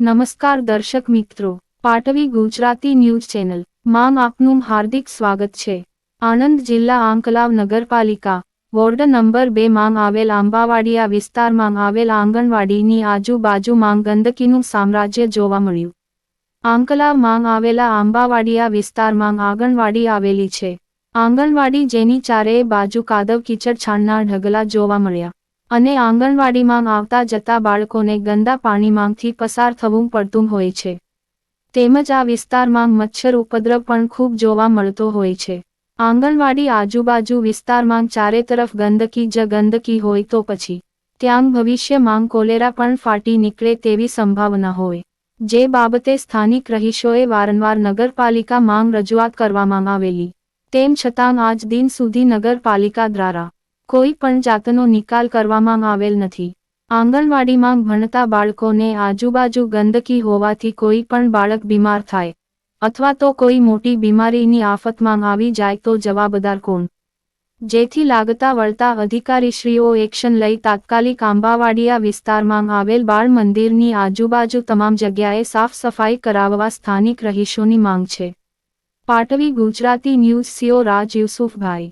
નમસ્કાર દર્શક મિત્રો, પાટવી ગુજરાતી ન્યૂઝ ચેનલ. માં આપનું હાર્દિક સ્વાગત છે. આણંદ જિલ્લા આંકલાવ નગરપાલિકા, વોર્ડ નંબર બે માં આવેલ આંબાવાડિયા વિસ્તારમાં આવેલ આંગણવાડીની આજુબાજુમાં ગંદકીનું સામ્રાજ્ય જોવા મળ્યું. આંકલાવમાં આવેલા આંબાવાડિયા વિસ્તારમાં આંગણવાડી આવેલી છે. આંગણવાડી જેની ચારેય બાજુ કાદવ, કીચડ, છાણના ઢગલા જોવા મળ્યા. અને આંગણવાડીમાં આવતા જતા બાળકોને ગંદા પાણીમાંથી પસાર થવું પડતું હોય છે. તેમજ આ વિસ્તારમાં મચ્છર ઉપદ્રવ પણ ખૂબ જોવા મળતો હોય છે. આંગણવાડી આજુબાજુ વિસ્તારમાં ચારે તરફ ગંદકી જ ગંદકી હોય તો પછી, ત્યાં ભવિષ્યમાં કોલેરા પણ ફાટી નીકળે તેવી સંભાવના હોય. જે બાબતે સ્થાનિક રહીશોએ વારંવાર નગરપાલિકા માંગ રજૂઆત કરવામાં આવેલી. તેમ છતાં આજ દિન સુધી નગરપાલિકા દ્વારા કોઈ પણ જાતનો નિકાલ કરવામાં આવેલ નથી. આંગણવાડીમાં ભણતા બાળકોને આજુબાજુ ગંદકી હોવાથી કોઈ પણ બાળક બીમાર થાય, અથવા તો કોઈ મોટી બીમારીની આફતમાં આવી જાય તો જવાબદાર કોણ? જેથી લાગતા વળતા અધિકારીશ્રીઓ એક્શન લઈ તાત્કાલિક આંબાવાડિયા વિસ્તારમાં આવેલ બાળ મંદિરની આજુબાજુ તમામ જગ્યાએ સાફ સફાઈ કરાવવા સ્થાનિક રહીશોની માંગ છે. પાટવી ગુજરાતી ન્યૂઝ સીઓ રાજ યુસુફભાઈ